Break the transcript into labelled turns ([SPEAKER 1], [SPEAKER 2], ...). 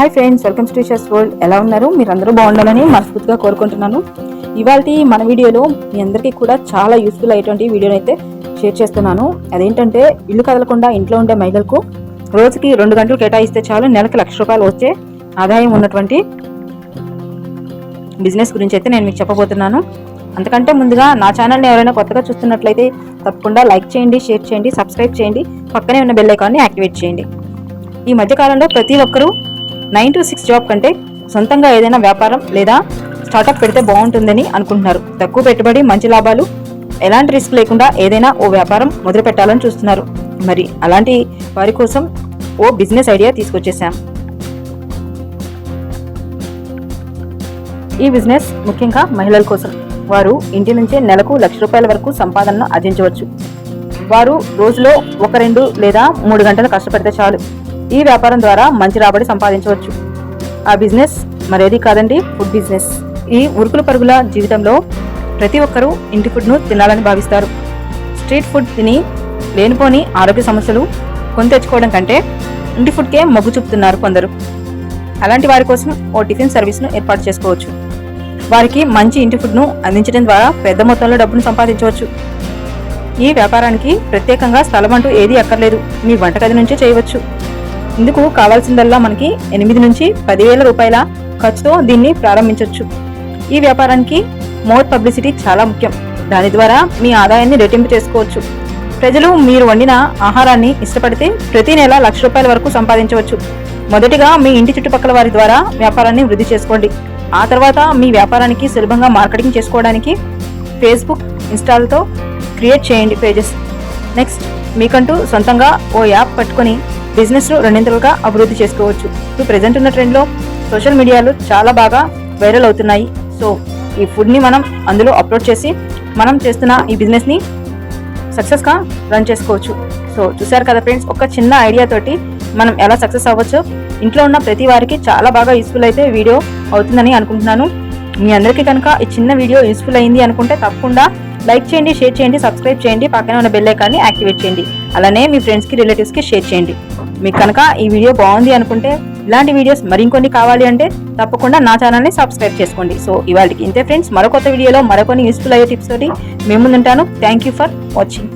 [SPEAKER 1] Hi friends welcome to teachers world ఎలా ఉన్నారు? మీరు అందరూ బాగుండాలని మనస్ఫూర్తిగా కోరుకుంటున్నాను. ఇవాళ మన వీడియోలో మీ అందరికీ కూడా చాలా యూస్ఫుల్ అయ్యేటువంటి వీడియోని అయితే షేర్ చేస్తున్నాను. అదేంటంటే ఇల్లు కదలకుండా ఇంట్లో ఉండే మహిళలకు రోజుకి రెండు గంటలు కేటాయిస్తే చాలు నెలకు లక్ష రూపాయలు వచ్చే ఆదాయం ఉన్నటువంటి బిజినెస్ గురించి అయితే నేను మీకు చెప్పబోతున్నాను. అంతకంటే ముందుగా నా ఛానల్ని ఎవరైనా కొత్తగా చూస్తున్నట్లయితే తప్పకుండా లైక్ చేయండి షేర్ చేయండి సబ్స్క్రైబ్ చేయండి పక్కనే ఉన్న బెల్ ఐకాన్ని యాక్టివేట్ చేయండి. ఈ మధ్య కాలంలో ప్రతి ఒక్కరూ నైన్ టు సిక్స్ జాబ్ కంటే సొంతంగా ఏదైనా వ్యాపారం లేదా స్టార్టప్ పెడితే బాగుంటుందని అనుకుంటున్నారు. తక్కువ పెట్టుబడి మంచి లాభాలు ఎలాంటి రిస్క్ లేకుండా ఏదైనా ఓ వ్యాపారం మొదలు పెట్టాలని చూస్తున్నారు. మరి అలాంటి వారి కోసం ఓ బిజినెస్ ఐడియా తీసుకొచ్చేసాం ఈ బిజినెస్ ముఖ్యంగా మహిళల కోసం. వారు ఇంటి నుంచే నెలకు లక్ష రూపాయల వరకు సంపాదనను ఆర్జించవచ్చు. వారు రోజులో ఒక రెండు లేదా మూడు గంటలు కష్టపడితే చాలు. ఈ వ్యాపారం ద్వారా మంచి రాబడి సంపాదించవచ్చు. ఆ బిజినెస్ మరేది కాదండి ఫుడ్ బిజినెస్. ఈ ఉరుకుల పరుగుల జీవితంలో ప్రతి ఒక్కరూ ఇంటి ఫుడ్ను తినాలని భావిస్తారు. స్ట్రీట్ ఫుడ్ తిని లేనిపోని ఆరోగ్య సమస్యలు కొని తెచ్చుకోవడం కంటే ఇంటి ఫుడ్కే మొగ్గు చూపుతున్నారు కొందరు. అలాంటి వారి కోసం ఓ టిఫిన్ సర్వీస్ను ఏర్పాటు చేసుకోవచ్చు. వారికి మంచి ఇంటి ఫుడ్ను అందించడం ద్వారా పెద్ద మొత్తంలో డబ్బును సంపాదించవచ్చు. ఈ వ్యాపారానికి ప్రత్యేకంగా స్థలం అంటూ ఏదీ అక్కర్లేదు. మీ వంటగది నుంచే చేయవచ్చు. ఇందుకు కావాల్సిందల్లా మనకి ఎనిమిది నుంచి పదివేల రూపాయల ఖర్చుతో దీన్ని ప్రారంభించవచ్చు ఈ వ్యాపారానికి మోర్ పబ్లిసిటీ చాలా ముఖ్యం. దాని ద్వారా మీ ఆదాయాన్ని రెట్టింపు చేసుకోవచ్చు. ప్రజలు మీరు వండిన ఆహారాన్ని ఇష్టపడితే ప్రతి నెల లక్ష రూపాయల వరకు సంపాదించవచ్చు. మొదటిగా మీ ఇంటి చుట్టుపక్కల వారి ద్వారా వ్యాపారాన్ని వృద్ధి చేసుకోండి. ఆ తర్వాత మీ వ్యాపారానికి సులభంగా మార్కెటింగ్ చేసుకోవడానికి ఫేస్బుక్ ఇన్స్టాల్తో క్రియేట్ చేయండి పేజెస్. నెక్స్ట్ మీకంటూ సొంతంగా ఓ యాప్ పట్టుకొని బిజినెస్ను రెండింతలుగా అభివృద్ధి చేసుకోవచ్చు. ఇప్పుడు ప్రజెంట్ ఉన్న ట్రెండ్లో సోషల్ మీడియాలో చాలా బాగా వైరల్ అవుతున్నాయి. సో ఈ ఫుడ్ని మనం అందులో అప్లోడ్ చేసి మనం చేస్తున్న ఈ బిజినెస్ని సక్సెస్గా రన్ చేసుకోవచ్చు. సో చూసారు కదా ఫ్రెండ్స్ ఒక చిన్న ఐడియా తోటి మనం ఎలా సక్సెస్ అవ్వచ్చో. ఇంట్లో ఉన్న ప్రతి వారికి చాలా బాగా యూస్ఫుల్ అయితే వీడియో అవుతుందని అనుకుంటున్నాను. మీ అందరికీ కనుక ఈ చిన్న వీడియో యూస్ఫుల్ అయింది అనుకుంటే తప్పకుండా లైక్ చేయండి షేర్ చేయండి సబ్స్క్రైబ్ చేయండి పక్కన ఉన్న బెల్ ఐకాన్ని యాక్టివేట్ చేయండి. అలానే మీ ఫ్రెండ్స్కి రిలేటివ్స్కి షేర్ చేయండి. మీకు కనుక ఈ వీడియో బాగుంది అనుకుంటే ఇలాంటి వీడియోస్ మరికొన్ని కావాలి అంటే తప్పకుండా నా ఛానల్ని సబ్స్క్రైబ్ చేసుకోండి. సో ఇవాళకి ఇంతే ఫ్రెండ్స్ మరో కొత్త వీడియోలో మరికొన్ని యూస్ఫుల్ అయ్యే టిప్స్ తోటి మేము ముందుంటాను. Thank you for watching